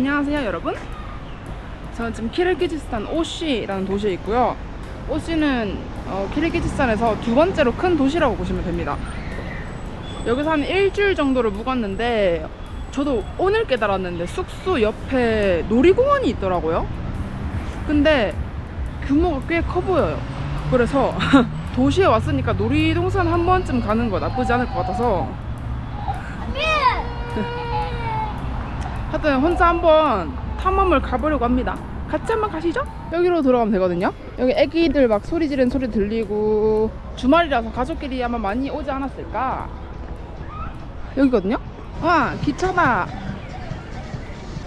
안녕하세요 여러분. 저는 지금 키르기즈스탄 오시라는 도시에 있고요. 오시는 어, 키르기즈스탄에서 두 번째로 큰 도시라고 보시면 됩니다. 여기서 한 일주일 정도를 묵었는데 저도 오늘 깨달았는데 숙소 옆에 놀이공원이 있더라고요. 근데 규모가 꽤 커 보여요. 그래서 도시에 왔으니까 놀이동산 한 번쯤 가는 거 나쁘지 않을 것 같아서 하여튼 혼자 한번 탐험을 가보려고 합니다. 같이 한번 가시죠? 여기로 들어가면 되거든요. 여기 애기들 막 소리 지르는 소리 들리고 주말이라서 가족끼리 아마 많이 오지 않았을까? 여기거든요. 와 기차다.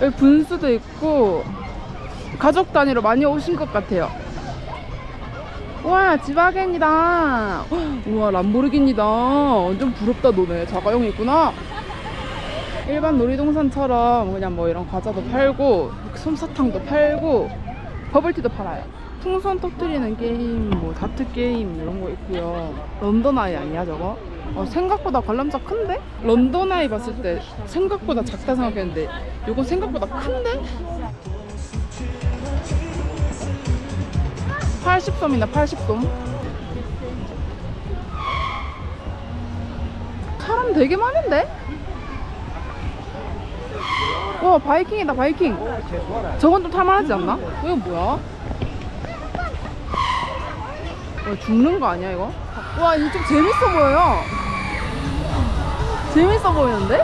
여기 분수도 있고 가족 단위로 많이 오신 것 같아요. 와 지바겐이다. 우와 람보르기니다. 완전 부럽다 너네. 자가용이 있구나. 일반 놀이동산처럼 그냥 뭐 이런 과자도 팔고 솜사탕도 팔고 버블티도 팔아요. 풍선 터뜨리는 게임, 뭐 다트 게임 이런 거 있고요. 런던 아이 아니야 저거? 어, 생각보다 관람차 큰데? 런던 아이 봤을 때 생각보다 작다 생각했는데 이건 생각보다 큰데? 80섬이나 80섬. 사람 되게 많은데? 와 바이킹이다 바이킹 저건 좀 탈만하지 않나? 이건 뭐야? 와, 죽는 거 아니야 이거? 와 이거 좀 재밌어 보여요 재밌어 보이는데?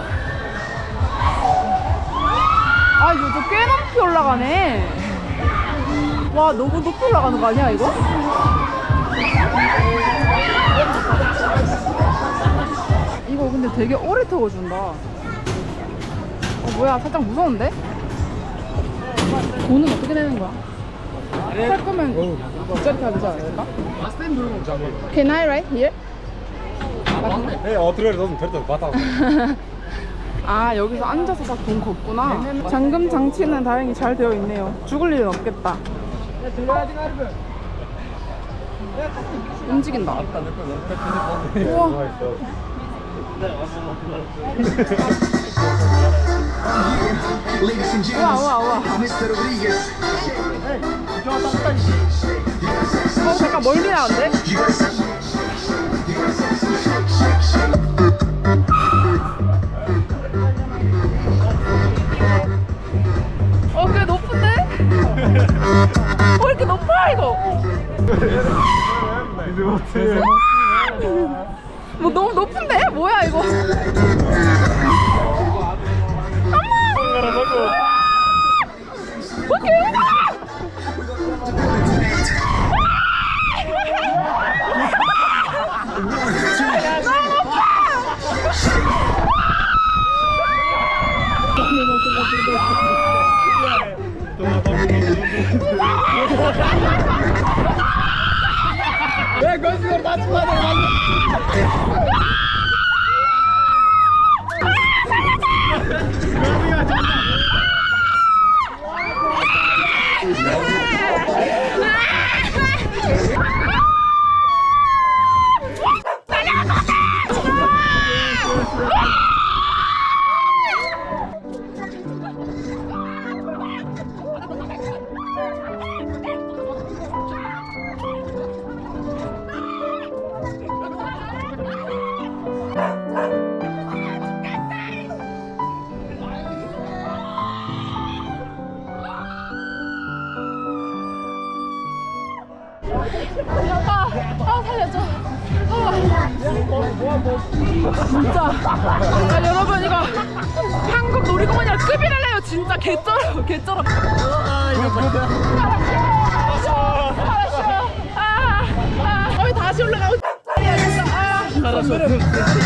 아 이거 좀꽤 높이 올라가네 와 너무 높이 올라가는 거 아니야 이거? 이거 근데 되게 오래 태워준다 어 뭐야 살짝 무서운데? 돈은 어떻게 내는 거야? 살 거면 뒷자리 타지 않을까? Can I ride here? 네, oturuyoruz oğlum tırtıl batalım. 아 여기서 앉아서 딱돈 걷구나 잠금 장치는 다행히 잘 되어 있네요 죽을 일은 없겠다 움직인다 우와 Ladies and 우와 우와 우와 Mr. Rodriguez. 어 잠깐 멀리 나는데? 어, 꽤 높은데? 어, 이렇게 높아, 이거? 뭐 너무 높은데? 뭐야, 이거? Ve göz yurdu açmadı. 아, 아 살려줘. 아. 진짜. 아, 여러분 이거 한국 놀이공원이랑 급이 달라요. 진짜 개쩔어, 개쩔어. 아, 아, 아, 어이 다시 올라가고. 아, 너 알았어,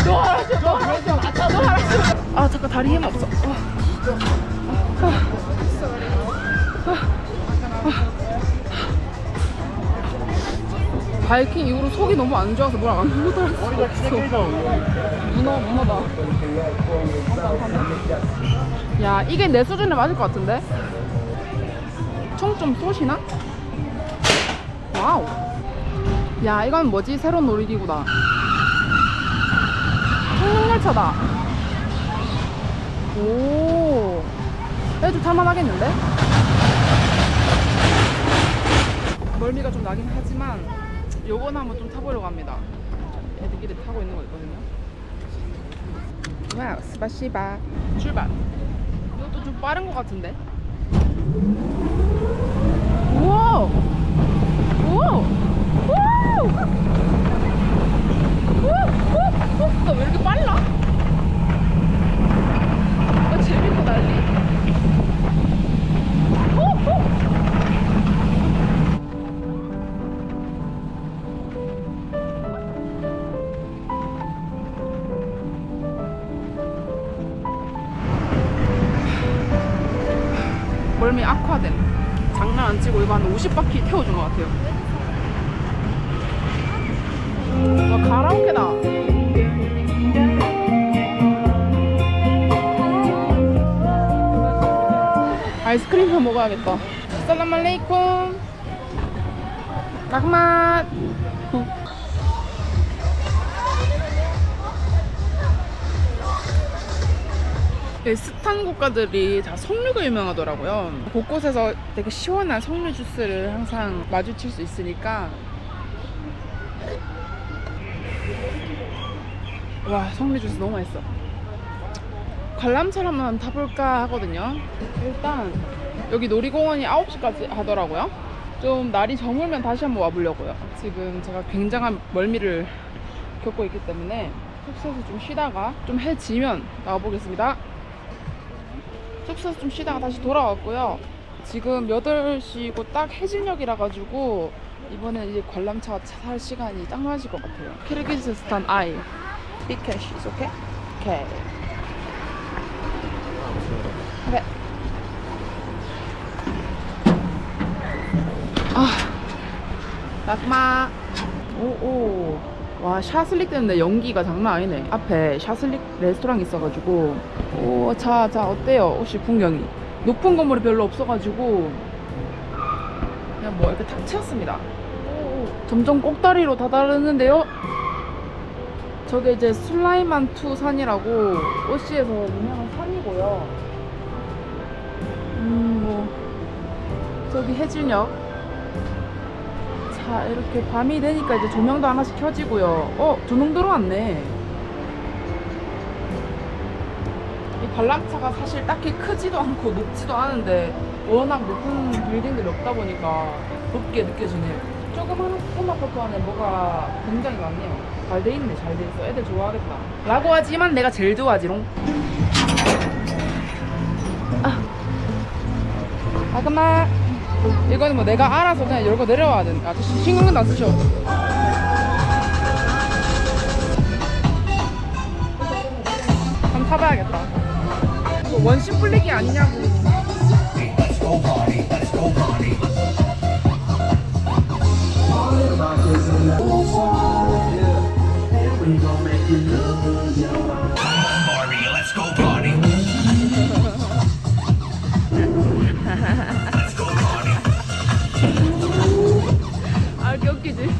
너 알았어. 아 잠깐 다리 힘 없어. 바이킹 이후로 속이 너무 안 좋아서 뭘안 못할 수 없어. 문어, 문어다. 야, 이게 내 수준에 맞을 것 같은데? 총 좀 쏘시나? 와우. 야, 이건 뭐지? 새로운 놀이기구다. 청룡열차다. 오. 야, 애도 탈만하겠는데? 멀미가 좀 나긴 하지만 요건 한번 좀 타보려고 합니다. 애들끼리 타고 있는 거 있거든요. 와우, 스바시바. 출발. 이것도 좀 빠른 것 같은데? 우와! 우와! 나왜 이렇게 빨라? 나 재밌고 난리? 이거 한 50바퀴 태워준 것 같아요. 와, 가라오케다. 아이스크림 좀 먹어야겠다. 살람 알레이쿰. 라흐맛. 스탄 국가들이 다 석류가 유명하더라고요. 곳곳에서 되게 시원한 석류 주스를 항상 마주칠 수 있으니까 와 석류 주스 너무 맛있어. 관람차를 한번 타볼까 하거든요. 일단 여기 놀이공원이 9시까지 하더라고요. 좀 날이 저물면 다시 한번 와보려고요. 지금 제가 굉장한 멀미를 겪고 있기 때문에 숙소에서 좀 쉬다가 좀 해지면 나와보겠습니다. 숙소에서 좀 쉬다가 다시 돌아왔고요. 지금 8시고 딱 해질녘이라 가지고 이번엔 이제 관람차 탈 시간이 딱 맞을 것 같아요. 키르기즈스탄 아이. 비캐시, 오케이? 오케이. 그래. 아, 낙마. 오오. 와 샤슬릭 때문에 연기가 장난 아니네. 앞에 샤슬릭 레스토랑 있어가지고. 오, 자, 자 어때요? 혹시 풍경이? 높은 건물이 별로 없어가지고 그냥 뭐 이렇게. 오, 점점 꼭다리로 다다르는데요. 저게 이제 슬라이만 투 산이라고 오시에서 유명한 산이고요. 음, 뭐 저기 해질녘. 자, 이렇게 밤이 되니까 이제 조명도 하나씩 켜지고요. 어, 조명 들어왔네. 관람차가 사실 딱히 크지도 않고 높지도 않은데 워낙 높은 빌딩들이 없다 보니까 높게 느껴지네요. 조그마한 꼬마버터 안에 뭐가 굉장히 많네요. 잘 돼 있네, 잘 돼 있어. 애들 좋아하겠다. 라고 하지만 내가 제일 좋아하지롱. 아, 잠깐만. 이거는 뭐 내가 알아서 그냥 열고 내려와야 되는 아저씨 신경도 안 쓰셔. 한번 타봐야겠다. 이거 원심 플릭이 아니냐고.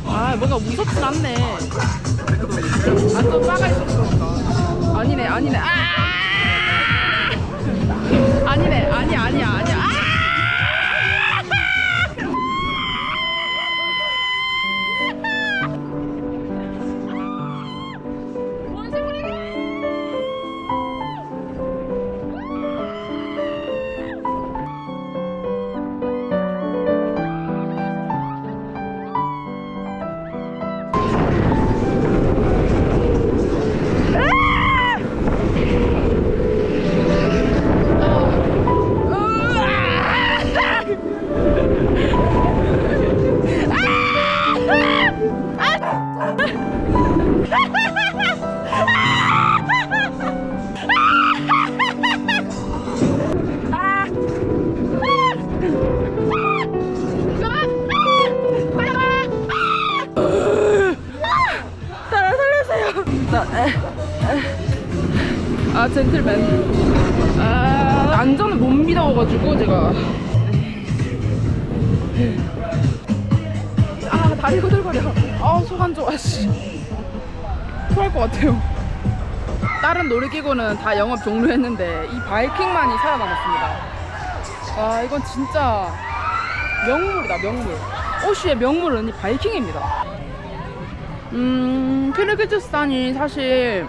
아? 아, 무섭진 않네. 아, 또 빠가 있어서. 아니네, 아니네. 아! 아 젠틀맨. 아 안전을 못 믿어가지고 제가. 아 다리 후들거려. 아속 안 좋아 씨. 토할 것 같아요. 다른 놀이기구는 다 영업 종료했는데 이 바이킹만이 살아남았습니다. 아 이건 진짜 명물이다 명물 오슈의 명물은 이 바이킹입니다 음 키르기즈스탄이 사실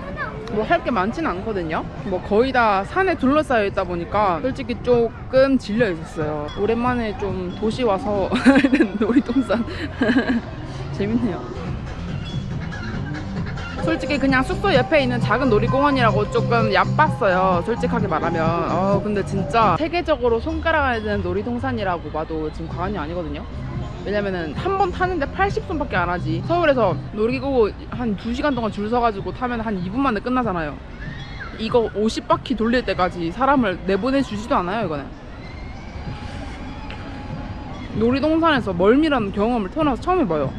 뭐 할 게 많지는 않거든요 뭐 거의 다 산에 둘러싸여 있다 보니까 솔직히 조금 질려 있었어요 오랜만에 좀 도시 와서 놀이동산 재밌네요 솔직히 그냥 숙소 옆에 있는 작은 놀이공원이라고 조금 얕봤어요. 솔직하게 말하면. 어, 근데 진짜 세계적으로 손가락 안에 드는 놀이동산이라고 봐도 지금 과언이 아니거든요. 왜냐면은 한 번 타는데 80손밖에 안 하지. 서울에서 놀이기구 한 2시간 동안 줄 서가지고 타면 한 2분 만에 끝나잖아요. 이거 50바퀴 돌릴 때까지 사람을 내보내 주지도 않아요, 이거는. 놀이동산에서 멀미라는 경험을 태어나서 처음 해봐요.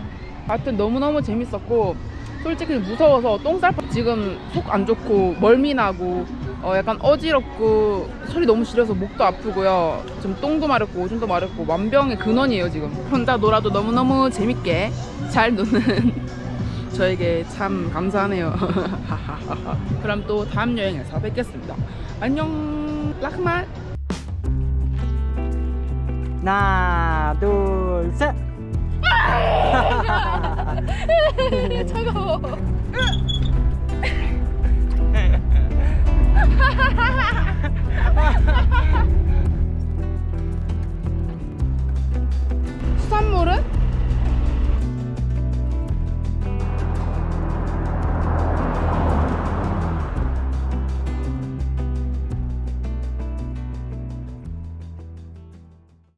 하여튼 너무너무 재밌었고 솔직히 무서워서 똥쌀 뻔- 지금 속 안 좋고 멀미 나고 어 약간 어지럽고 소리 너무 지려서 목도 아프고요. 지금 똥도 마렵고 오줌도 마렵고 만병의 근원이에요 지금. 혼자 놀아도 너무너무 재밌게 잘 노는 저에게 참 감사하네요. 그럼 또 다음 여행에서 뵙겠습니다. 안녕 라크만 하나, 둘, 셋. 차가워.